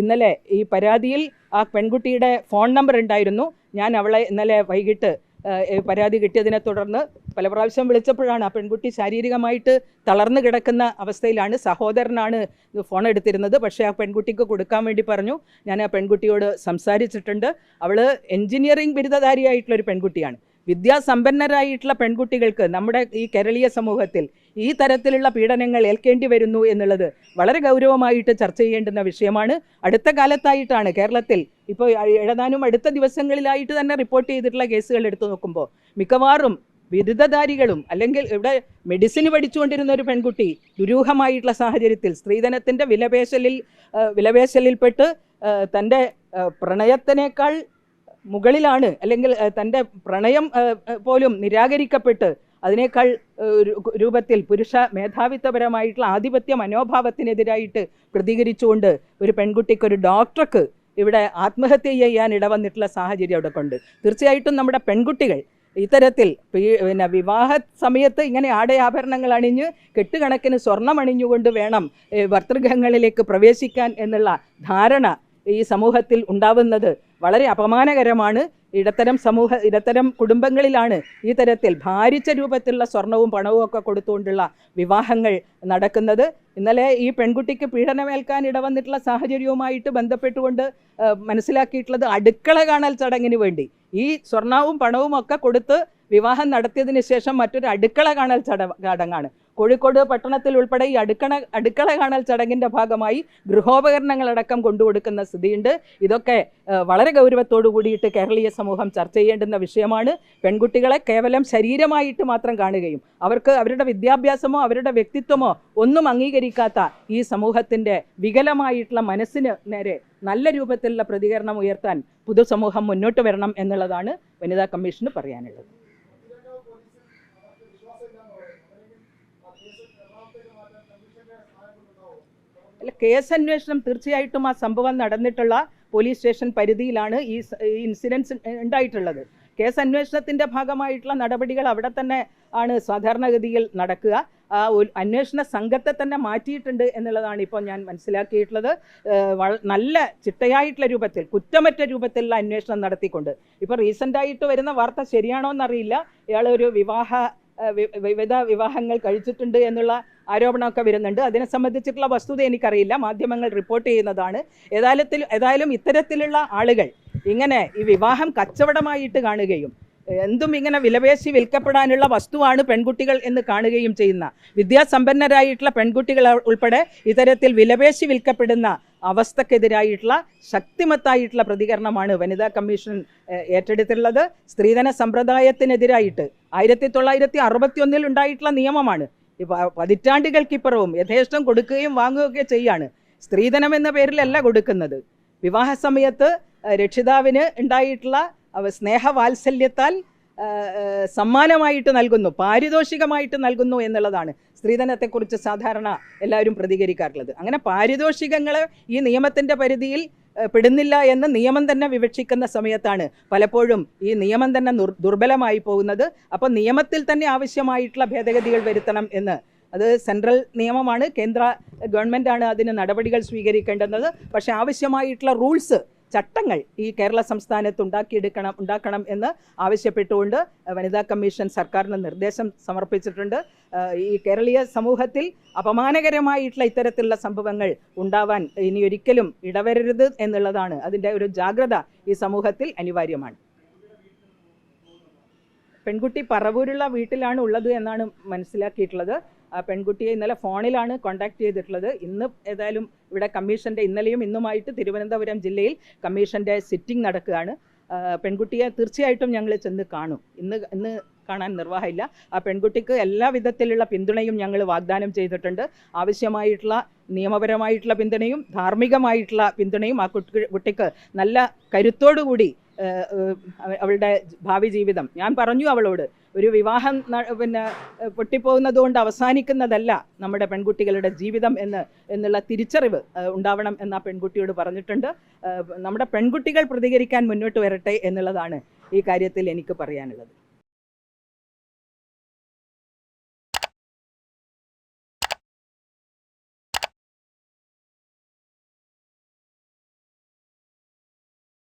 ഇന്നലെ ഈ പരാതിയിൽ ആ പെൺകുട്ടിയുടെ ഫോൺ നമ്പർ ഉണ്ടായിരുന്നു. ഞാൻ അവളെ ഇന്നലെ വൈകിട്ട് പരാതി കിട്ടിയതിനെ തുടർന്ന് പല പ്രാവശ്യം വിളിച്ചപ്പോഴാണ് ആ പെൺകുട്ടി ശാരീരികമായിട്ട് തളർന്നു കിടക്കുന്ന അവസ്ഥയിലാണ്. സഹോദരനാണ് ഫോൺ എടുത്തിരുന്നത്. പക്ഷേ ആ പെൺകുട്ടിക്ക് കൊടുക്കാൻ വേണ്ടി പറഞ്ഞു. ഞാൻ ആ പെൺകുട്ടിയോട് സംസാരിച്ചിട്ടുണ്ട്. അവൾ എൻജിനീയറിംഗ് ബിരുദധാരിയായിട്ടുള്ളൊരു പെൺകുട്ടിയാണ്. വിദ്യാസമ്പന്നരായിട്ടുള്ള പെൺകുട്ടികൾക്ക് നമ്മുടെ ഈ കേരളീയ സമൂഹത്തിൽ ഈ തരത്തിലുള്ള പീഡനങ്ങൾ ഏൽക്കേണ്ടി വരുന്നു എന്നുള്ളത് വളരെ ഗൗരവമായിട്ട് ചർച്ച ചെയ്യേണ്ടുന്ന വിഷയമാണ്. അടുത്ത കാലത്തായിട്ടാണ് കേരളത്തിൽ ഇപ്പോൾ ഏതാനും അടുത്ത ദിവസങ്ങളിലായിട്ട് തന്നെ റിപ്പോർട്ട് ചെയ്തിട്ടുള്ള കേസുകൾ എടുത്തു നോക്കുമ്പോൾ മിക്കവാറും ബിരുദധാരികളും അല്ലെങ്കിൽ ഇവിടെ മെഡിസിൻ പഠിച്ചുകൊണ്ടിരുന്ന ഒരു പെൺകുട്ടി ദുരൂഹമായിട്ടുള്ള സാഹചര്യത്തിൽ സ്ത്രീധനത്തിന്റെ വിലപേശലിൽ വിലപേശലിൽപ്പെട്ട് തന്റെ പ്രണയത്തിനേക്കാൾ മുകളിലാണ് അല്ലെങ്കിൽ തന്റെ പ്രണയം പോലും നിരാകരിക്കപ്പെട്ട് അതിനേക്കാൾ രൂപത്തിൽ പുരുഷ മേധാവിത്വപരമായിട്ടുള്ള ആധിപത്യ മനോഭാവത്തിനെതിരായിട്ട് പ്രതികരിച്ചുകൊണ്ട് ഒരു പെൺകുട്ടിക്ക് ഒരു ഡോക്ടർക്ക് ഇവിടെ ആത്മഹത്യ ചെയ്യാൻ ഇടവന്നിട്ടുള്ള സാഹചര്യം അവിടെ കൊണ്ട് തീർച്ചയായിട്ടും നമ്മുടെ പെൺകുട്ടികൾ ഇത്തരത്തിൽ പിന്നെ വിവാഹ സമയത്ത് ഇങ്ങനെ ആടയാഭരണങ്ങൾ അണിഞ്ഞ് കെട്ടുകണക്കിന് സ്വർണം അണിഞ്ഞുകൊണ്ട് വേണം ഏ, പ്രവേശിക്കാൻ എന്നുള്ള ധാരണ ഈ സമൂഹത്തിൽ ഉണ്ടാവുന്നത് വളരെ അപമാനകരമാണ്. ഇടത്തരം സമൂഹ ഇടത്തരം കുടുംബങ്ങളിലാണ് ഈ തരത്തിൽ ഭാരിച്ച രൂപത്തിലുള്ള സ്വർണവും പണവും ഒക്കെ കൊടുത്തുകൊണ്ടുള്ള വിവാഹങ്ങൾ നടക്കുന്നത്. ഇന്നലെ ഈ പെൺകുട്ടിക്ക് പീഡനമേൽക്കാൻ ഇടവന്നിട്ടുള്ള സാഹചര്യവുമായിട്ട് ബന്ധപ്പെട്ടുകൊണ്ട് മനസ്സിലാക്കിയിട്ടുള്ളത് അടുക്കള കാണൽ ചടങ്ങിന് വേണ്ടി. ഈ സ്വർണവും പണവും ഒക്കെ കൊടുത്ത് വിവാഹം നടത്തിയതിന് ശേഷം മറ്റൊരു അടുക്കള കാണൽ ചട ചടങ്ങാണ്. കോഴിക്കോട് പട്ടണത്തിൽ ഉൾപ്പെടെ ഈ അടുക്കണ അടുക്കള കാണൽ ചടങ്ങിന്റെ ഭാഗമായി ഗൃഹോപകരണങ്ങളടക്കം കൊണ്ടുകൊടുക്കുന്ന സ്ഥിതിയുണ്ട്. ഇതൊക്കെ വളരെ ഗൗരവത്തോടു കൂടിയിട്ട് കേരളീയ സമൂഹം ചർച്ച ചെയ്യേണ്ടുന്ന വിഷയമാണ്. പെൺകുട്ടികളെ കേവലം ശരീരമായിട്ട് മാത്രം കാണുകയും അവർക്ക് അവരുടെ വിദ്യാഭ്യാസമോ അവരുടെ വ്യക്തിത്വമോ ഒന്നും അംഗീകരിക്കാത്ത ഈ സമൂഹത്തിന്റെ വികലമായിട്ടുള്ള മനസ്സിന് നേരെ നല്ല രൂപത്തിലുള്ള പ്രതികരണം ഉയർത്താൻ പുതുസമൂഹം മുന്നോട്ട് വരണം എന്നുള്ളതാണ് വനിതാ കമ്മീഷന് പറയാനുള്ളത്. കേസ് അന്വേഷണം തീർച്ചയായിട്ടും ആ സംഭവം നടന്നിട്ടുള്ള പോലീസ് സ്റ്റേഷൻ പരിധിയിലാണ് ഈ ഇൻസിഡൻസ് ഉണ്ടായിട്ടുള്ളത്. കേസ് അന്വേഷണത്തിന്റെ ഭാഗമായിട്ടുള്ള നടപടികൾ അവിടെ തന്നെ ആണ് സാധാരണഗതിയിൽ നടക്കുക. അന്വേഷണ സംഘത്തെ തന്നെ മാറ്റിയിട്ടുണ്ട് എന്നുള്ളതാണ് ഇപ്പോൾ ഞാൻ മനസ്സിലാക്കിയിട്ടുള്ളത്. നല്ല ചിട്ടയായിട്ടുള്ള രൂപത്തിൽ കുറ്റമറ്റ രൂപത്തിലുള്ള അന്വേഷണം നടത്തിക്കൊണ്ട്. ഇപ്പോൾ റീസെന്റായിട്ട് വരുന്ന വാർത്ത ശരിയാണോ എന്നറിയില്ല ഇയാളൊരു വിവാഹ വിവിധ വിവാഹങ്ങൾ കഴിച്ചിട്ടുണ്ട് എന്നുള്ള ആരോപണമൊക്കെ വരുന്നുണ്ട്. അതിനെ സംബന്ധിച്ചിട്ടുള്ള വസ്തുത എനിക്കറിയില്ല. മാധ്യമങ്ങൾ റിപ്പോർട്ട് ചെയ്യുന്നതാണ്. ഏതായാലും ഏതായാലും ഇത്തരത്തിലുള്ള ആളുകൾ ഇങ്ങനെ ഈ വിവാഹം കച്ചവടമായിട്ട് കാണുകയും എന്തും ഇങ്ങനെ വിലപേശി വിൽക്കപ്പെടാനുള്ള വസ്തുവാണ് പെൺകുട്ടികൾ എന്ന് കാണുകയും ചെയ്യുന്ന വിദ്യാസമ്പന്നരായിട്ടുള്ള പെൺകുട്ടികൾ ഉൾപ്പെടെ ഇത്തരത്തിൽ വിലപേശി വിൽക്കപ്പെടുന്ന അവസ്ഥക്കെതിരായിട്ടുള്ള ശക്തിമത്തായിട്ടുള്ള പ്രതികരണമാണ് വനിതാ കമ്മീഷൻ ഏറ്റെടുത്തിട്ടുള്ളത്. സ്ത്രീധന സമ്പ്രദായത്തിനെതിരായിട്ട് ആയിരത്തി തൊള്ളായിരത്തി അറുപത്തി ഒന്നിൽ ഉണ്ടായിട്ടുള്ള നിയമമാണ്. ഇപ്പോൾ പതിറ്റാണ്ടുകൾക്കിപ്പുറവും യഥേഷ്ടം കൊടുക്കുകയും വാങ്ങുകയൊക്കെ ചെയ്യാണ്. സ്ത്രീധനം എന്ന പേരിലല്ല കൊടുക്കുന്നത്. വിവാഹ സമയത്ത് രക്ഷിതാവിന് ഉണ്ടായിട്ടുള്ള സ്നേഹവാത്സല്യത്താൽ സമ്മാനമായിട്ട് നൽകുന്നു പാരിതോഷികമായിട്ട് നൽകുന്നു എന്നുള്ളതാണ്. സ്ത്രീധനത്തെക്കുറിച്ച് സാധാരണ എല്ലാവരും പ്രതികരിക്കാറുള്ളത്. അങ്ങനെ പാരിതോഷികങ്ങൾ ഈ നിയമത്തിന്റെ പരിധിയിൽ പെടുന്നില്ല എന്ന് നിയമം തന്നെ വിവക്ഷിക്കുന്ന സമയത്താണ് പലപ്പോഴും ഈ നിയമം തന്നെ ദുർബലമായി പോകുന്നത്. അപ്പോൾ നിയമത്തിൽ തന്നെ ആവശ്യമായിട്ടുള്ള ഭേദഗതികൾ വരുത്തണം എന്ന്. അത് സെൻട്രൽ നിയമമാണ് കേന്ദ്ര ഗവൺമെന്റാണ് അതിന് നടപടികൾ സ്വീകരിക്കേണ്ടത് പക്ഷേ ആവശ്യമായിട്ടുള്ള റൂൾസ് ചട്ടങ്ങൾ ഈ കേരള സംസ്ഥാനത്ത് ഉണ്ടാക്കിയെടുക്കണം ഉണ്ടാക്കണം എന്ന് ആവശ്യപ്പെട്ടുകൊണ്ട് വനിതാ കമ്മീഷൻ സർക്കാരിന് നിർദ്ദേശം സമർപ്പിച്ചിട്ടുണ്ട്. ഈ കേരളീയ സമൂഹത്തിൽ അപമാനകരമായിട്ടുള്ള ഇത്തരത്തിലുള്ള സംഭവങ്ങൾ ഉണ്ടാവാൻ ഇനി ഒരിക്കലും ഇടവരരുത് എന്നുള്ളതാണ് അതിന്റെ ഒരു ജാഗ്രത ഈ സമൂഹത്തിൽ അനിവാര്യമാണ്. പെൺകുട്ടി പറവൂരുള്ള വീട്ടിലാണ് ഉള്ളത് എന്നാണ് മനസ്സിലാക്കിയിട്ടുള്ളത്. ആ പെൺകുട്ടിയെ ഇന്നലെ ഫോണിലാണ് കോൺടാക്ട് ചെയ്തിട്ടുള്ളത്. ഇന്ന് ഏതായാലും ഇവിടെ കമ്മീഷന്റെ ഇന്നലെയും ഇന്നുമായിട്ട് തിരുവനന്തപുരം ജില്ലയിൽ കമ്മീഷന്റെ സിറ്റിംഗ് നടക്കുകയാണ്. പെൺകുട്ടിയെ തീർച്ചയായിട്ടും ഞങ്ങൾ ചെന്ന് കാണും. ഇന്ന് ഇന്ന് കാണാൻ നിർവാഹമില്ല. ആ പെൺകുട്ടിക്ക് എല്ലാ വിധത്തിലുള്ള പിന്തുണയും ഞങ്ങൾ വാഗ്ദാനം ചെയ്തിട്ടുണ്ട്. ആവശ്യമായിട്ടുള്ള നിയമപരമായിട്ടുള്ള പിന്തുണയും ധാർമ്മികമായിട്ടുള്ള പിന്തുണയും ആ കുട്ടി കുട്ടിക്ക് നല്ല കരുത്തോടുകൂടി അവളുടെ ഭാവി ജീവിതം. ഞാൻ പറഞ്ഞു അവളോട് ഒരു വിവാഹം പിന്നെ പൊട്ടിപ്പോകുന്നത് കൊണ്ട് അവസാനിക്കുന്നതല്ല നമ്മുടെ പെൺകുട്ടികളുടെ ജീവിതം എന്ന് എന്നുള്ള തിരിച്ചറിവ് ഉണ്ടാവണം എന്ന് ആ പെൺകുട്ടിയോട് പറഞ്ഞിട്ടുണ്ട്. നമ്മുടെ പെൺകുട്ടികൾ പ്രതികരിക്കാൻ മുന്നോട്ട് വരട്ടെ എന്നുള്ളതാണ് ഈ കാര്യത്തിൽ എനിക്ക് പറയാനുള്ളത്.